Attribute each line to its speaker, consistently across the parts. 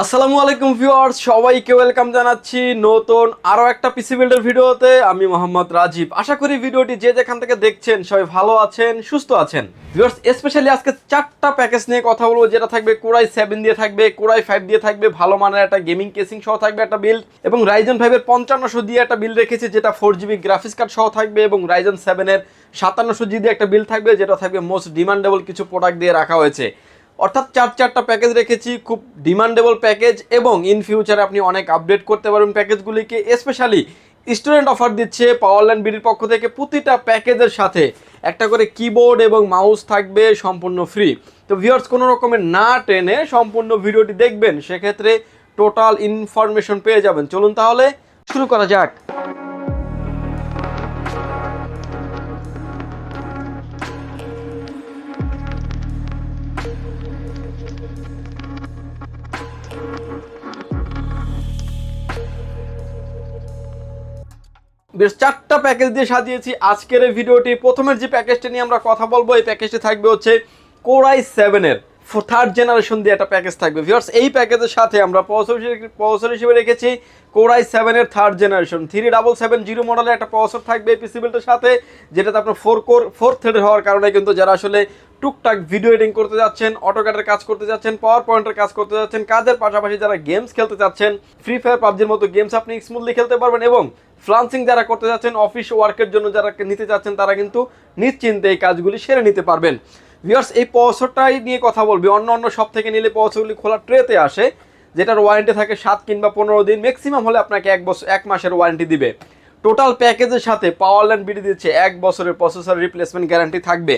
Speaker 1: আসসালামু আলাইকুম ভিউয়ার্স, সবাইকে ওয়েলকাম জানাচ্ছি নতুন আরও একটা পিসি বিল্ডের ভিডিওতে। আমি মোহাম্মদ রাজীব। আশা করি ভিডিওটি যে যেখান থেকে দেখছেন সবাই ভালো আছেন, সুস্থ আছেন। ভিউয়ার্স স্পেশালি আজকে চারটা প্যাকেজ নিয়ে কথা বলব, যেটা থাকবে কোরাই সেভেন দিয়ে থাকবে কোরাই ফাইভ দিয়ে থাকবে, ভালো মানের একটা গেমিং কেসিং সহ থাকবে একটা বিল্ড এবং রাইজন ফাইভের পঞ্চান্নশো দিয়ে একটা বিল রেখেছি, যেটা ফোর জিবি গ্রাফিক্স কার্ড সহ থাকবে, এবং রাইজন সেভেনের সাতান্নশো জি দিয়ে একটা বিল থাকবে, যেটা থাকবে মোস্ট ডিমান্ডেবল কিছু প্রোডাক্ট দিয়ে রাখা হয়েছে। অর্থাৎ চার চারটা প্যাকেজ রেখেছি, খুব ডিমান্ডেবল প্যাকেজ এবং ইন ফিউচারে আপনি অনেক আপডেট করতে পারবেন প্যাকেজগুলিকে স্পেশালি স্টুডেন্ট অফার দিচ্ছে পাওয়ারল্যান্ড বিডির পক্ষ থেকে প্রতিটা প্যাকেজের সাথে। একটা করে কিবোর্ড এবং মাউস থাকবে, সম্পূর্ণ ফ্রি তো ভিউয়ার্স কোনো রকমের না টেনে সম্পূর্ণ ভিডিওটি দেখবেন, সেক্ষেত্রে টোটাল ইনফরমেশন পেয়ে যাবেন। চলুন তাহলে শুরু করা যাক। বেশ, চারটা প্যাকেজ দিয়ে সাজিয়েছি। আজকের এই ভিডিওটি, প্রথমের যে প্যাকেজটা নিয়ে আমরা কথা বলব, এই প্যাকেজটি থাকবে হচ্ছে কোরাই সেভেনের থার্ড জেনারেশন দিয়ে একটা প্যাকেজ থাকবে। ভিউয়ার্স এই প্যাকেজের সাথে আমরা প্রসেসর প্রসেসর হিসেবে রেখেছি কোরাই সেভেনের third generation three double seven zero মডেলের একটা প্রসেসর থাকবে পিসি বিল্ডের সাথে, যেটাতে আপনার ফোর কোর ফোর থ্রেডের হওয়ার কারণে কিন্তু যারা আসলে টুকটাক ভিডিও এডিটিং করতে যাচ্ছেন অটোক্যাটের কাজ করতে যাচ্ছেন পাওয়ার পয়েন্টের কাজ করতে যাচ্ছেন, কাজের পাশাপাশি যারা গেমস খেলতে যাচ্ছেন ফ্রি ফায়ার পাবজির মতো গেমস আপনি স্মুথলি খেলতে পারবেন এবং ফ্লান্সিং যারা করতে যাচ্ছেন, অফিস ওয়ার্কের জন্য যারা নিতে চাচ্ছেন তারা কিন্তু নিশ্চিন্তে এই কাজগুলি সেরে নিতে পারবেন। ভিউয়ার্স, এই পসরটাই নিয়ে কথা বলবে। অন্য অন্য সব থেকে নিলে পসরগুলি খোলা ট্রেতে আসে, যেটার ওয়ারেন্টি থাকে সাত কিংবা পনেরো দিন। ম্যাক্সিমাম হলে আপনাকে এক বছর, এক মাসের ওয়ারেন্টি দিবে। টোটাল প্যাকেজের সাথে পাওয়ারল্যান্ড বিডি দিচ্ছে, এক বছরের প্রসেসর রিপ্লেসমেন্ট গ্যারান্টি থাকবে।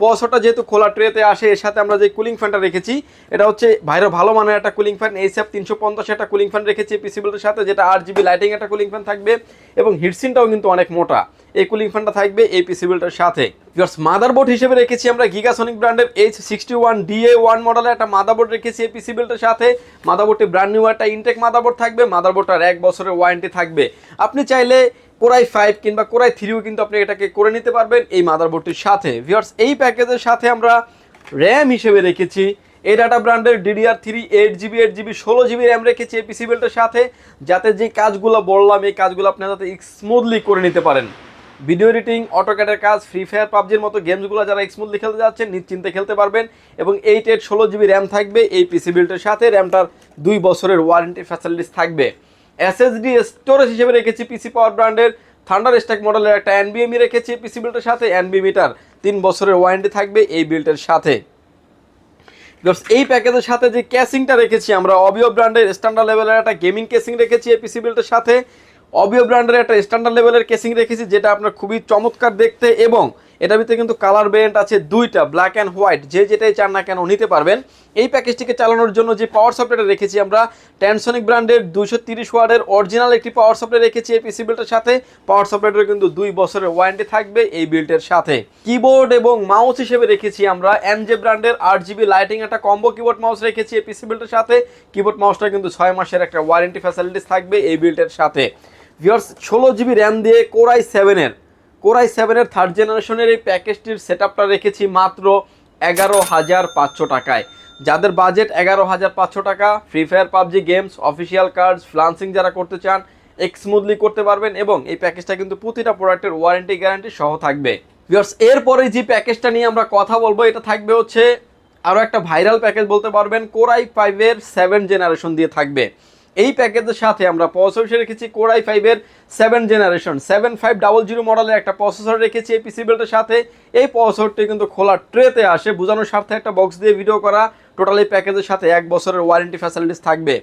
Speaker 1: প্রসেসরটা যেহেতু খোলা ট্রেতে আসে, এর সাথে আমরা যে কুলিং ফ্যানটা রেখেছি, এটা হচ্ছে, ভাইরো ভালো মানের একটা কুলিং ফ্যান এইসব তিনশো পঞ্চাশ একটা কুলিং ফ্যান রেখেছি পিসিবিলের সাথে, যেটা আট জিবি লাইটিং একটা কুলিং ফ্যান থাকবে, এবং হিটসিনটাও কিন্তু অনেক মোটা। এই কুলিং ফ্যানটা থাকবে এই পিসিবিলটার সাথে। ভিউয়ার্স মাদারবোর্ড হিসেবে রেখেছি আমরা গিগাসনিক ব্র্যান্ডের H sixty one D A one মডেলের একটা মাদারবোর্ড রেখেছি এই পিসিবিলটার সাথে। মাদারবোর্ডটি ব্র্যান্ড নিউ একটা ইনটেক মাদারবোর্ড থাকবে মাদারবোর্ডটার এক বছরের ওয়ারেন্টি থাকবে। আপনি চাইলে কোরাই ফাইভ কিংবা কোরাই থ্রিও কিন্তু আপনি এটাকে করে নিতে পারবেন এই মাদারবোর্ডটির সাথে। ভিউয়ার্স এই প্যাকেজের সাথে আমরা র্যাম হিসেবে রেখেছি। এই ডাটা ব্র্যান্ডের DDR three eight GB eight GB ষোলো জিবি র্যাম রেখেছি এই পিসি বিল্ডের সাথে। যাতে যে কাজগুলো বললাম, এই কাজগুলো আপনি যাতে স্মুথলি করে নিতে পারেন। ভিডিও এডিটিং অটোক্যাটের কাজ ফ্রি ফায়ার পাবজির মতো গেমসগুলো যারা স্মুথলি খেলতে যাচ্ছেন, নিশ্চিন্তে খেলতে পারবেন। এবং এইট এইট ষোলো জিবি র্যাম থাকবে এই পিসি বিল্ডের সাথে। র্যামটার দুই বছরের ওয়ারেন্টি ফ্যাসিলিটিস থাকবে। এসএসডি স্টোরেজ হিসেবে রেখেছি পিসি পাওয়ার ব্র্যান্ডের থান্ডার স্ট্যাক মডেলের একটা এনবিএমই রেখেছি পিসি বিল্ডের সাথে এনবি মিটার তিন বছরের ওয়ারেন্টি থাকবে এই বিল্ডের সাথে। এই প্যাকেজের সাথে যে ক্যাসিংটা রেখেছি আমরা অবিও ব্র্যান্ডের স্ট্যান্ডার্ড লেভেলের একটা গেমিং কেসিং রেখেছি এই পিসি বিল্ডের সাথে। অবিও ব্র্যান্ডের একটা স্ট্যান্ডার্ড লেভেলের কেসিং রেখেছি, যেটা আপনার খুবই চমৎকার দেখতে এবং এটার ভিতরে কিন্তু কালার ভেরিয়েন্ট আছে দুইটা ব্ল্যাক অ্যান্ড হোয়াইট যে যেটাই চান না কেন নিতে পারবেন। এই প্যাকেজটিকে চালানোর জন্য যে পাওয়ার সফটওয়্যার রেখেছি আমরা ট্যানসনিক ব্র্যান্ডের দুশো তিরিশ ওয়ার্ডের অরিজিনাল একটি পাওয়ার সফটওয়্যার রেখেছি এই পিসি বিল্ডের সাথে। পাওয়ার সফটওয়্যারের কিন্তু দুই বছরের ওয়ারেন্টি থাকবে এই বিল্ডের সাথে। কিবোর্ড এবং মাউস হিসেবে রেখেছি আমরা এমজে ব্র্যান্ডের আট জিবি লাইটিং একটা কম্বো কিবোর্ড মাউস রেখেছি এই পিসি বিল্ডের সাথে। কিবোর্ড মাউসটা কিন্তু ছয় মাসের একটা ওয়ারেন্টি ফ্যাসিলিটিস থাকবে এই বিল্ডের সাথে। ভিওর্স ষোলো জিবি র্যাম দিয়ে কোরাই সেভেনের কোরাই সেভেনের থার্ড জেনারেশনের এই প্যাকেজটির সেট রেখেছি মাত্র এগারো হাজার পাঁচশো টাকায়। যাদের বাজেট এগারো হাজার পাঁচশো টাকা free fire PUBG games official cards freelancing যারা করতে চান স্মুথলি করতে পারবেন এবং এই প্যাকেজটা কিন্তু প্রতিটা প্রোডাক্টের ওয়ারেন্টি গ্যারান্টি সহ থাকবে। ভিওর্স এরপরে যে প্যাকেজটা নিয়ে আমরা কথা বলব, এটা থাকবে হচ্ছে আরও একটা ভাইরাল প্যাকেজ বলতে পারবেন, কোরাই ফাইভের সেভেন জেনারেশন দিয়ে থাকবে। এই প্যাকেজের সাথে আমরা প্রসেসর রেখেছি কোরাই ফাইভের seven generation seven five double zero মডেলের একটা প্রসেসর রেখেছি এই পিসি বিল্ডের সাথে। এই প্রসেসরটি কিন্তু খোলা ট্রেতে আসে, বোঝানোর স্বার্থে একটা বক্স দিয়ে ভিডিও করা। টোটাল এই প্যাকেজের সাথে এক বছরের ওয়ারেন্টি ফ্যাসিলিটিস থাকবে।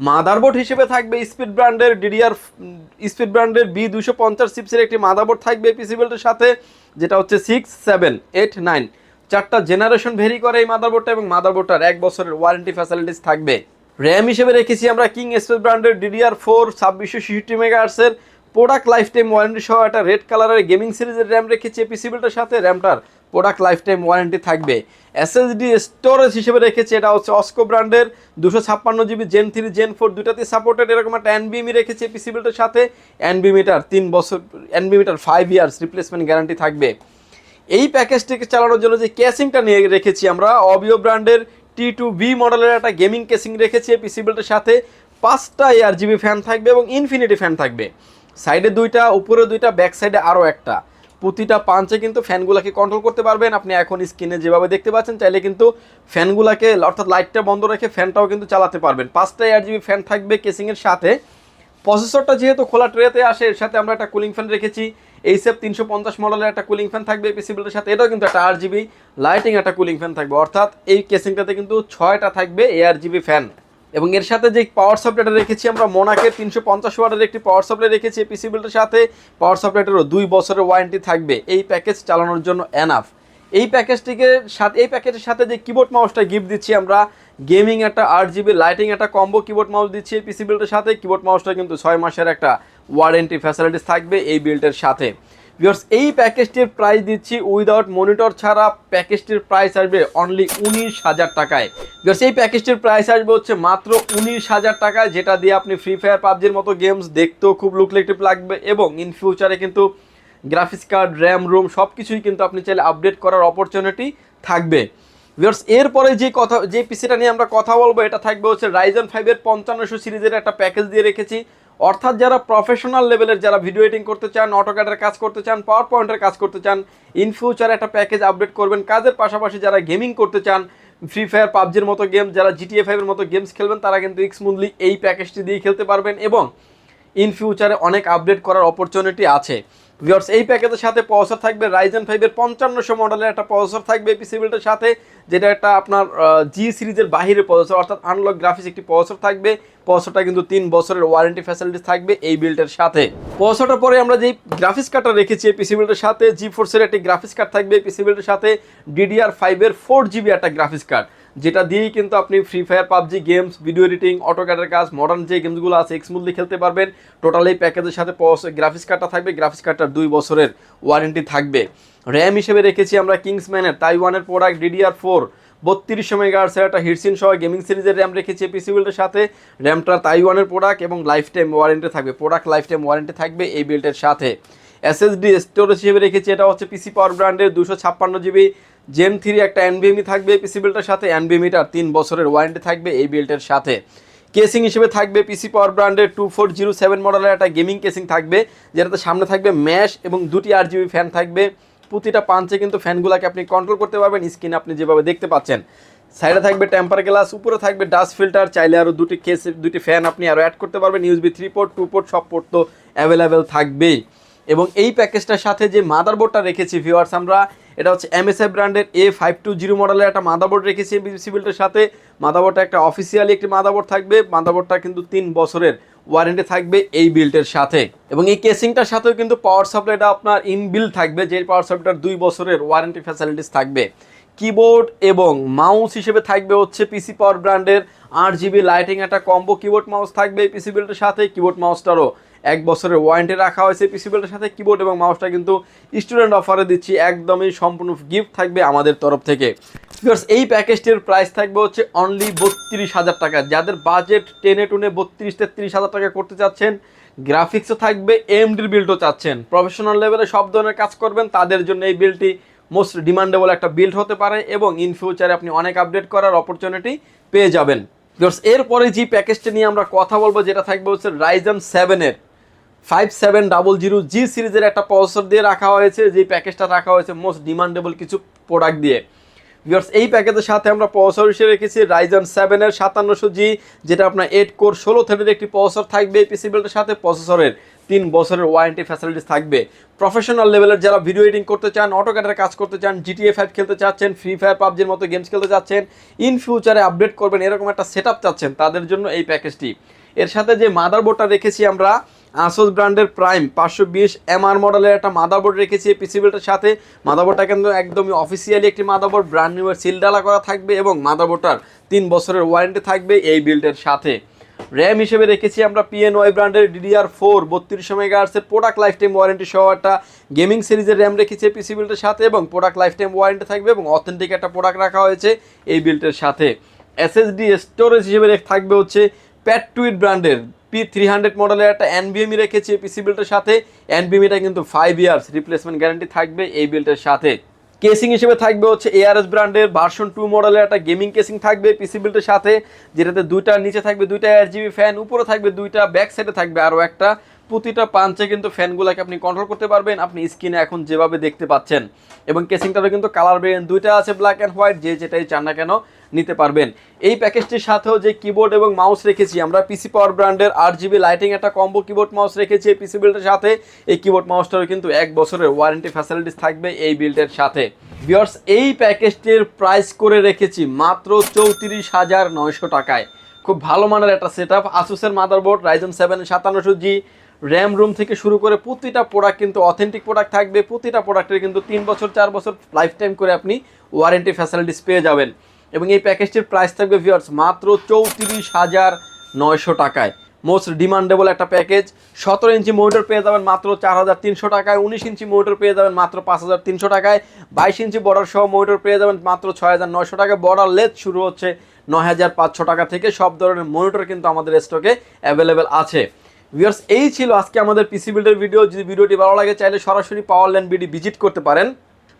Speaker 1: মাদারবোর্ড হিসেবে থাকবে স্পিড ব্র্যান্ডের ডিডিআর স্পিড ব্র্যান্ডের বি দুশো পঞ্চাশ চিপসের একটি মাদারবোর্ড থাকবে পিসি বিল্ডের সাথে, যেটা হচ্ছে সিক্স সেভেন এইট নাইন চারটা জেনারেশন ভেরি করে এই মাদারবোর্ডটা এবং মাদারবোর্ডটার এক বছরের ওয়ারেন্টি ফ্যাসিলিটিস থাকবে। র্যাম হিসেবে রেখেছি আমরা কিং এক্সপ্রেস ব্র্যান্ডের ডিডিআর ফোর ছাব্বিশশো ছিষট্টি মেগাহার্সের প্রোডাক্ট লাইফ টাইম ওয়ারেন্টি সহ একটা রেড কালারের গেমিং সিরিজের র্যাম রেখেছি পিসি বিল্ডের সাথে। র্যামটার প্রোডাক্ট লাইফ টাইম ওয়ারেন্টি থাকবে। এসএসডি স্টোরেজ হিসেবে রেখেছি, এটা হচ্ছে অস্কো ব্র্যান্ডের দুশো ছাপ্পান্ন GB gen three gen four দুটাতে supported এরকম একটা এনবিএমি রেখেছি পিসি বিল্ডের সাথে। এনবিমিটার তিন বছর এনবিমিটার ফাইভ ইয়ার্স রিপ্লেসমেন্ট গ্যারান্টি থাকবে। এই প্যাকেজটিকে চালানোর জন্য যে ক্যাসিংটা নিয়ে রেখেছি আমরা অবিও ব্র্যান্ডের টি টু বি মডেলের একটা গেমিং কেসিং রেখেছে পিসি বিল্ডের সাথে। পাঁচটা এয়ার জিবি ফ্যান থাকবে এবং ইনফিনিটি ফ্যান থাকবে। সাইডে দুইটা, উপরে দুইটা ব্যাক সাইডে আরও একটা। প্রতিটা পাঞ্চে কিন্তু ফ্যানগুলোকে কন্ট্রোল করতে পারবেন। আপনি এখন স্ক্রিনে যেভাবে দেখতে পাচ্ছেন, চাইলে কিন্তু ফ্যানগুলোকে অর্থাৎ লাইটটা বন্ধ রেখে ফ্যানটাও কিন্তু চালাতে পারবেন। পাঁচটা এয়ার জিবি ফ্যান থাকবে কেসিংয়ের সাথে। প্রসেসরটা যেহেতু খোলা ট্রেতে আসে, এর সাথে আমরা একটা কুলিং ফ্যান রেখেছি। এইসএফ তিনশো পঞ্চাশ মডেলের একটা কুলিং ফ্যান থাকবে পিসি বিল্ডের সাথে। এটাও কিন্তু একটা আর জিবি লাইটিং একটা কুলিং ফ্যান থাকবে। অর্থাৎ এই কেসিংটাতে কিন্তু ছয়টা থাকবে এয়ার জিবি ফ্যান এবং এর সাথে যে পাওয়ার সাপ্লাইটা রেখেছি আমরা মোনাকের তিনশো পঞ্চাশ ওয়াটের একটি পাওয়ার সাপ্লাই রেখেছি পিসি বিল্ডের সাথে। পাওয়ার সাপ্লাইটারও দুই বছরের ওয়ারেন্টি থাকবে। এই প্যাকেজ চালানোর জন্য এনাফ এই প্যাকেজটিকে সাথে এই প্যাকেজের সাথে যে কিবোর্ড মাউসটা গিফট দিচ্ছি আমরা গেমিং একটা আট জিবি লাইটিং একটা কম্বো কিবোর্ড মাউস দিচ্ছি পিসি বিল্ডের সাথে। কিবোর্ড মাউসটা কিন্তু ছয় মাসের একটা ওয়ারেন্টি ফ্যাসিলিটিস থাকবে এই বিল্ডের সাথে। ভিউয়ার্স এই প্যাকেজটির প্রাইস দিচ্ছি উইদাউট মনিটর ছাড়া। প্যাকেজটির প্রাইস আসবে অনলি উনিশ হাজার টাকায়। ভিউয়ার্স এই প্যাকেজটির প্রাইস আসবে হচ্ছে মাত্র উনিশ হাজার টাকায়, যেটা দিয়ে আপনি ফ্রি ফায়ার পাবজির মতো গেমস দেখতেও খুব লুকলেকটিভ লাগবে এবং ইন ফিউচারে কিন্তু গ্রাফিক্স কার্ড র্যাম রোম সব কিছুই কিন্তু আপনি চাইলে আপডেট করার অপরচুনিটি থাকবে। ভিউয়ার্স এরপরে যে কথা, যে পিসিটা নিয়ে আমরা কথা বলব, এটা থাকবে হচ্ছে রাইজন ফাইভের পঞ্চান্নশো সিরিজের একটা প্যাকেজ দিয়ে রেখেছি। অর্থাৎ যারা প্রফেশনাল লেভেলের যারা ভিডিও এডিটিং করতে চান অটোক্যাডের কাজ করতে চান পাওয়ার পয়েন্টের কাজ করতে চান ইন ফিউচারে একটা প্যাকেজ আপডেট করবেন। কাজের পাশাপাশি যারা গেমিং করতে চান ফ্রি ফায়ার পাবজির মতো গেম যারা জিটিএ ফাইভের মতো গেমস খেলবেন, তারা কিন্তু স্মুথলি এই প্যাকেজটি দিয়ে খেলতে পারবেন এবং ইন ফিউচারে অনেক আপডেট করার অপরচুনিটি আছে। ভিওর্স এই প্যাকেজের সাথে প্রসেসর থাকবে রাইজেন ফাইভের পঞ্চান্নশো মডেলের একটা প্রসেসর থাকবে পিসি বিল্ডের সাথে, যেটা একটা আপনার জি সিরিজের বাহিরে প্রসেসর অর্থাৎ আনলক গ্রাফিক্স একটি প্রসেসর থাকবে। প্রসেসরটা কিন্তু তিন বছরের ওয়ারেন্টি ফ্যাসিলিটি থাকবে এই বিল্ডের সাথে। প্রসেসরটার পরে আমরা যেই গ্রাফিক্স কার্ডটা রেখেছি এই পিসি বিল্ডের সাথে জি ফোর্সের একটি গ্রাফিক্স কার্ড থাকবে পিসি বিল্ডের সাথে ডিডিআর ফাইভের ফোর জিবি একটা গ্রাফিক্স কার্ড যেটা দিয়েই কিন্তু আপনি free fire PUBG games video editing অটোক্যাডের কাজ মডার্ন যে গেমসগুলো আছে এক্সমুদলি খেলতে পারবেন টোটাল এই প্যাকেজের সাথে গ্রাফিক্স কার্ডটা থাকবে গ্রাফিক্স কার্ডটার দুই বছরের ওয়ারেন্টি থাকবে। র্যাম হিসেবে রেখেছি আমরা কিংসম্যানের তাইওয়ানের প্রোডাক্ট ডিডিআর ফোর বত্রিশশো মেগাহার্সের একটা হিটসিন সহ গেমিং সিরিজের র্যাম রেখেছি পিসি বিল্ডের সাথে। র্যামটা তাইওয়ানের প্রোডাক্ট এবং লাইফ টাইম ওয়ারেন্টি থাকবে। প্রোডাক্ট লাইফ টাইম ওয়ারেন্টি থাকবে এই বিল্ডের সাথে। এসএসডি স্টোরেজ হিসেবে রেখেছি, এটা হচ্ছে পিসি পাওয়ার ব্র্যান্ডের দুশো ছাপ্পান্ন জিবি জেন থ্রি একটা এনবিএমই থাকবে পিসি বিল্ডের সাথে। এনবিএমিটার তিন বছরের ওয়ারেন্টি থাকবে এই বিল্ডের সাথে। কেসিং হিসেবে থাকবে পিসি পাওয়ার ব্র্যান্ডের টু ফোর জিরো সেভেন মডেলের একটা গেমিং কেসিং থাকবে, যেটাতে সামনে থাকবে ম্যাশ এবং দুটি আর জিবি ফ্যান থাকবে। প্রতিটা পাঞ্চে কিন্তু ফ্যানগুলোকে আপনি কন্ট্রোল করতে পারবেন স্ক্রিনে আপনি যেভাবে দেখতে পাচ্ছেন। সাইডে থাকবে টেম্পার গ্লাস উপরে থাকবে ডাস্ট ফিল্টার চাইলে আরও দুটি কেস দুটি ফ্যান আপনি আরও অ্যাড করতে পারবেন USB three port two port সব পোর্ট তো অ্যাভেলেবেল থাকবেই। এবং এই প্যাকেজটার সাথে যে মাদারবোর্ডটা রেখেছি ভিওয়ার্স আমরা, এটা হচ্ছে এমএসআই ব্র্যান্ডের এ ফাইভ টু জিরো মডেলের একটা মাদারবোর্ড রেখেছি বিসি বিল্ডের সাথে। মাদারবোর্ডটা একটা অফিসিয়ালি একটি মাদারবোর্ড থাকবে মাদারবোর্ডটা কিন্তু তিন বছরের। ওয়ারেন্টি থাকবে এই বিল্টের সাথে। এবং এই কেসিংটার সাথেও কিন্তু পাওয়ার সাপ্লাইটা আপনার ইনবিল থাকবে যে পাওয়ার সাপ্লাইটার দুই বছরের ওয়ারেন্টি ফ্যাসিলিটিস থাকবে। কিবোর্ড এবং মাউস হিসেবে থাকবে হচ্ছে পিসি পাওয়ার ব্র্যান্ডের আট জিবি লাইটিং একটা কম্বো কিবোর্ড মাউস থাকবে এই পিসি বিল্টের সাথে। কিবোর্ড মাউসটারও এক বছরের ওয়ারেন্টি রাখা হয়েছে পিসি বিল্ডের সাথে কিবোর্ড এবং মাউসটা কিন্তু স্টুডেন্ট অফারে দিচ্ছি একদমই সম্পূর্ণ গিফট থাকবে আমাদের তরফ থেকে। Viewers, এই প্যাকেজটির প্রাইস থাকবে হচ্ছে অনলি বত্রিশ হাজার টাকা। যাদের বাজেট টেনে টুনে বত্রিশ তেত্রিশ হাজার টাকা করতে চাচ্ছেন গ্রাফিক্সও থাকবে এমডির বিল্ডও চাচ্ছেন। প্রফেশনাল লেভেলে সব ধরনের কাজ করবেন তাদের জন্য এই বিলটি মোস্ট ডিমান্ডেবল একটা বিল্ড হতে পারে এবং ইন ফিউচারে আপনি অনেক আপডেট করার অপরচুনিটি পেয়ে যাবেন। এরপরে যে প্যাকেজটা নিয়ে আমরা কথা বলব যেটা থাকবে হচ্ছে রাইজন সেভেনের five seven double zero G সিরিজের একটা প্রসেসর দিয়ে রাখা হয়েছে যে প্যাকেজটা রাখা হয়েছে মোস্ট ডিমান্ডেবল কিছু প্রোডাক্ট দিয়ে। ভিউয়ার্স এই প্যাকেজের সাথে আমরা প্রসেসর হিসেবে রেখেছি রাইজন সেভেনের সাতান্নশো জি, যেটা আপনার এইট কোর ষোলো থ্রেডের একটি প্রসেসর থাকবে পিসি বিল্ডের সাথে। প্রসেসরের তিন বছরের ওয়ারেন্টি ফ্যাসিলিটিস থাকবে। প্রফেশনাল লেভেলের যারা ভিডিও এডিটিং করতে চান অটোক্যাডের কাজ করতে চান জিটিএ ফাইভ খেলতে চাচ্ছেন ফ্রি ফায়ার পাবজির মতো গেমস খেলতে চাচ্ছেন ইন ফিউচারে আপডেট করবেন, এরকম একটা সেট চাচ্ছেন, তাদের জন্য এই প্যাকেজটি এর সাথে যে মাদারবোর্ডটা রেখেছি আমরা আসোস ব্র্যান্ডের প্রাইম পাঁচশো বিশ এমআর মডেলের একটা মাদাবোর্ড রেখেছি পিসি বিল্ডের সাথে। মাদারবোর্ডটা কিন্তু একদমই অফিসিয়ালি একটি মাদারবোর্ড ব্র্যান্ড নিউ সিল ডালা করা থাকবে এবং মাদারবোর্ডটার তিন বছরের ওয়ারেন্টি থাকবে এই বিল্ডের সাথে। র্যাম হিসেবে রেখেছি আমরা পিএনওয়াই ব্র্যান্ডের ডিডিআর ফোর বত্রিশশো মেগাহার্সের প্রোডাক্ট লাইফ টাইম ওয়ারেন্টি সহ একটা গেমিং সিরিজের র্যাম রেখেছি পিসি বিল্ডের সাথে এবং প্রোডাক্ট লাইফ টাইম ওয়ারেন্টি থাকবে এবং অথেন্টিক একটা প্রোডাক্ট রাখা হয়েছে এই বিল্ডের সাথে। এসএসডি স্টোরেজ হিসেবে থাকবে হচ্ছে প্যাট টুইট ব্র্যান্ডের পি থ্রি হান্ড্রেড মডেলের একটা এনবিএমই রেখেছি পিসি বিল্ডের সাথে। এনবিএমিটা কিন্তু ফাইভ ইয়ার্স রিপ্লেসমেন্ট গ্যারান্টি থাকবে এই বিল্ডের সাথে। কেসিং হিসেবে থাকবে হচ্ছে এআরএস ব্র্যান্ডের ভার্সন টু মডেলের একটা গেমিং কেসিং থাকবে পিসি বিল্টের সাথে, যেটাতে দুইটা নিচে থাকবে দুইটা আর জিবি ফ্যান উপরে থাকবে দুইটা ব্যাক সাইডে থাকবে আরও একটা। প্রতিটা পাঞ্চে কিন্তু ফ্যানগুলোকে আপনি কন্ট্রোল করতে পারবেন। আপনি স্ক্রিনে এখন যেভাবে দেখতে পাচ্ছেন। এবং কেসিংটারও কিন্তু কালার ভেরিয়েন্ট দুইটা আছে ব্ল্যাক অ্যান্ড হোয়াইট যে যেটাই চান না কেন। নিতে পারবেন। এই প্যাকেজটির সাথেও যে কিবোর্ড এবং মাউস রেখেছি, আমরা পিসি পাওয়ার ব্র্যান্ডের আট জিবি লাইটিং একটা কম্বো কিবোর্ড মাউস রেখেছি। এই পিসি বিল্ডের সাথে, এই কিবোর্ড মাউসটারও কিন্তু এক বছরের ওয়ারেন্টি ফ্যাসিলিটিস থাকবে এই বিল্ডের সাথে। ভিওর্স এই প্যাকেজটির প্রাইস করে রেখেছি মাত্র চৌত্রিশ হাজার নয়শো টাকায়। খুব ভালো মানের একটা সেট আপ আসুসের মাদারবোর্ড রাইজন সেভেন সাতান্নশো জি র্যাম রুম থেকে শুরু করে প্রতিটা প্রোডাক্ট কিন্তু অথেন্টিক প্রোডাক্ট থাকবে। প্রতিটা প্রোডাক্টের কিন্তু তিন বছর, চার বছর লাইফ টাইম করে আপনি ওয়ারেন্টি ফ্যাসিলিটিস পেয়ে যাবেন। এবং এই প্যাকেজটির প্রাইস থাকবে ভিউয়ার্স মাত্র চৌত্রিশ হাজার নয়শো টাকায়। মোস্ট ডিমান্ডেবল একটা প্যাকেজ সতেরো ইঞ্চি মোটর পেয়ে যাবেন মাত্র চার হাজার তিনশো টাকায়, উনিশ ইঞ্চি মোটর পেয়ে যাবেন মাত্র পাঁচ হাজার তিনশো টাকায়, বাইশ ইঞ্চি বর্ডার সহ মোটর পেয়ে যাবেন মাত্র ছয় হাজার নয়শো টাকায়। বর্ডার লেথ শুরু হচ্ছে নয় হাজার পাঁচশো টাকা থেকে। সব ধরনের মনিটর কিন্তু আমাদের স্টকে অ্যাভেলেবেল আছে। ভিউয়ার্স এই ছিল আজকে আমাদের পিসি বিল্ডের ভিডিও যদি ভিডিওটি ভালো লাগে, চাইলে সরাসরি পাওয়ার ল্যান্ড বিডি ভিজিট করতে পারেন।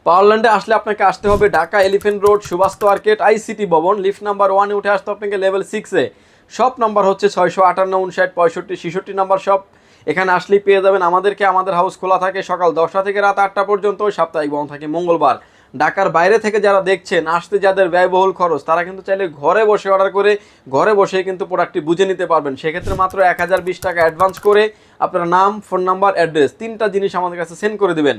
Speaker 1: পাওয়ারল্যান্ডে আসলে আপনাকে আসতে হবে Dhaka elephant road Subhash market ICT ভবন। লিফট নাম্বার ওয়ানে উঠে আসতে আপনাকে লেভেল সিক্সে শপ নাম্বার হচ্ছে ছয়শো আটান্ন, উনষাট, পঁয়ষট্টি, ছেষট্টি নাম্বার শপ এখানে আসলেই পেয়ে যাবেন আমাদেরকে, আমাদের হাউস খোলা থাকে সকাল দশটা থেকে রাত আটটা পর্যন্ত সাপ্তাহিক বন্ধ থাকে মঙ্গলবার। ঢাকার বাইরে থেকে যারা দেখছেন, আসতে যাদের ব্যয়বহুল খরচ, তারা কিন্তু চাইলে ঘরে বসে অর্ডার করে, ঘরে বসে কিন্তু প্রোডাক্টটি বুঝে নিতে পারবেন। সেক্ষেত্রে মাত্র এক হাজার বিশ টাকা অ্যাডভান্স করে আপনার নাম ফোন নাম্বার অ্যাড্রেস তিনটা জিনিস আমাদের কাছে সেন্ড করে দেবেন।